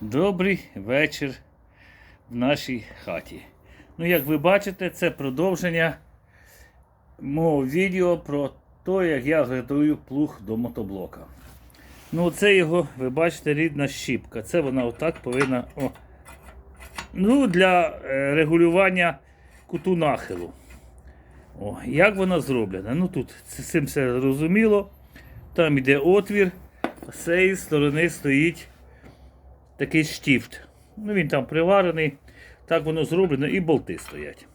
Добрий вечір в нашій хаті. Ну, як ви бачите, це продовження мого відео про те, як я готую плуг до мотоблока. Ну, це його, ви бачите, рідна щіпка. Це вона отак повинна. О. Ну, для е, регулювання куту нахилу. О, як вона зроблена? Ну тут з цим все зрозуміло. Там йде отвір, з цієї сторони стоїть такий штіфт. Ну, він там приварений, так воно зроблено, і болти стоять.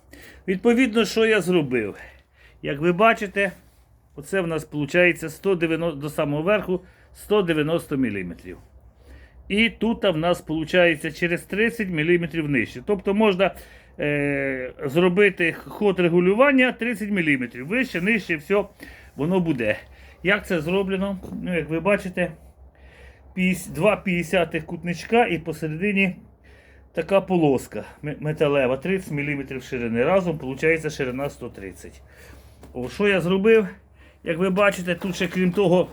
Відповідно, що я зробив? Як ви бачите, оце в нас виходить 190, до самого верху 190 мм. І тут в нас виходить через 30 мм нижче. Тобто можна е, зробити ход регулювання 30 мм. Вище, нижче, все воно буде. Як це зроблено? Ну, як ви бачите, 2,50 кутничка і посередині така полоска металева, 30 мм ширини. Разом виходить ширина 130 О, що я зробив? Як ви бачите, тут ще крім того,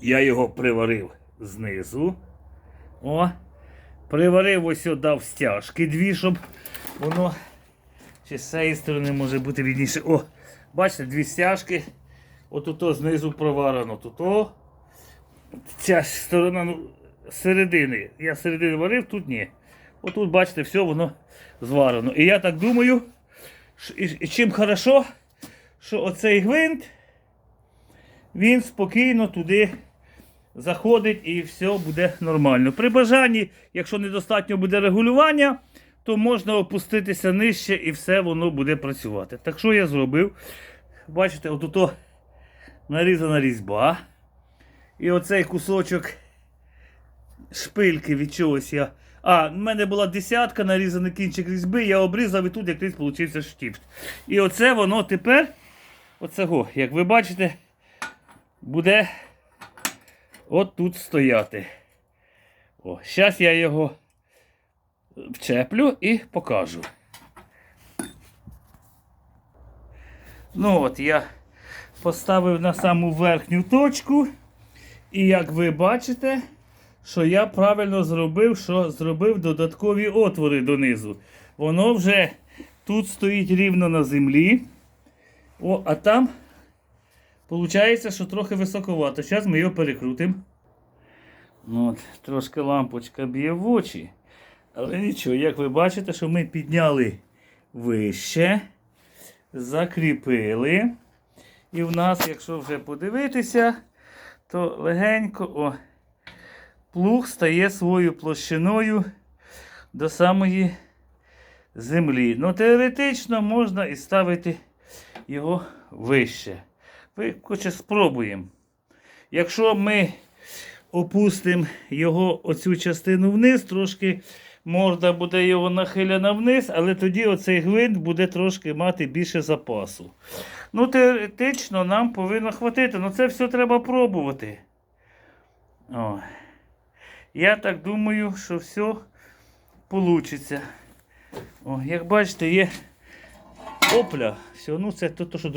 я його приварив знизу. О, приварив ось дав стяжки дві, щоб воно чи з цієї сторони може бути відніше. О, бачите, дві стяжки. От знизу проварено. Тут ця сторона ну, середини. Я середини варив, тут ні. Отут, бачите, все воно зварено. І я так думаю, що- і, і чим хорошо, що оцей гвинт, він спокійно туди заходить і все буде нормально. При бажанні, якщо недостатньо буде регулювання, то можна опуститися нижче і все воно буде працювати. Так що я зробив? Бачите, отут нарізана різьба. І оцей кусочок шпильки від чогось я. А, в мене була десятка, нарізаний кінчик різьби, я обрізав і тут якийсь получився штифт. І оце воно тепер, оцего, як ви бачите, буде от тут стояти. О, зараз я його вчеплю і покажу. Ну от я поставив на саму верхню точку. І як ви бачите, що я правильно зробив, що зробив додаткові отвори донизу. Воно вже тут стоїть рівно на землі. О, а там виходить, що трохи високовато. Зараз ми його перекрутимо. Ну, от, трошки лампочка б'є в очі. Але нічого, як ви бачите, що ми підняли вище, закріпили. І в нас, якщо вже подивитися, то легенько о, плуг стає своєю площиною до самої землі. Ну, теоретично можна і ставити його вище. Ви хоче спробуємо. Якщо ми опустимо його оцю частину вниз, трошки морда буде його нахилена вниз, але тоді оцей гвинт буде трошки мати більше запасу. Ну, теоретично нам повинно хватити. Ну це все треба пробувати. О. Я так думаю, що все вийде. Як бачите, є опля. Все, ну це то, що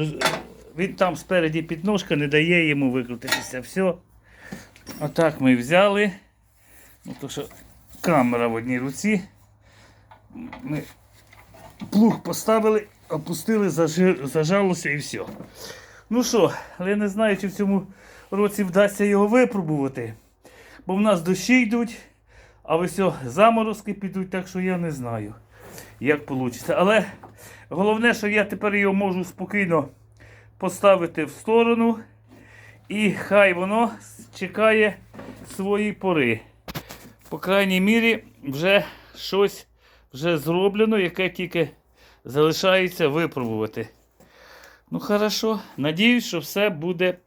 він там спереді підножка не дає йому викрутитися. Все. Отак ми взяли. Ну, то що камера в одній руці. Ми плуг поставили, опустили, зажалося і все. Ну що, але я не знаю, чи в цьому році вдасться його випробувати. Бо в нас дощі йдуть, а ось заморозки підуть, так що я не знаю, як вийде. Але головне, що я тепер його можу спокійно поставити в сторону. І хай воно чекає свої пори. По крайній мірі, вже щось вже зроблено, яке тільки залишається випробувати. Ну, хорошо. Надіюсь, що все буде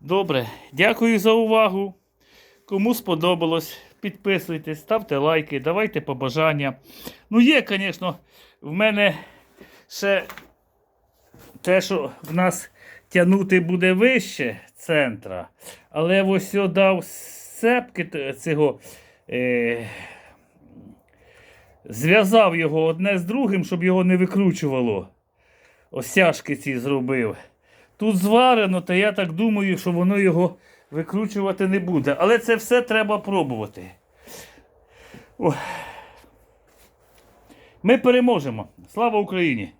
добре. Дякую за увагу. Кому сподобалось, підписуйтесь, ставте лайки, давайте побажання. Ну, є, звісно, в мене ще те, що в нас тягнути буде вище центра. Але ось я дав сцепки цього. Е, зв'язав його одне з другим, щоб його не викручувало. Осяжки ці зробив. Тут зварено, та я так думаю, що воно його викручувати не буде. Але це все треба пробувати. Ми переможемо. Слава Україні!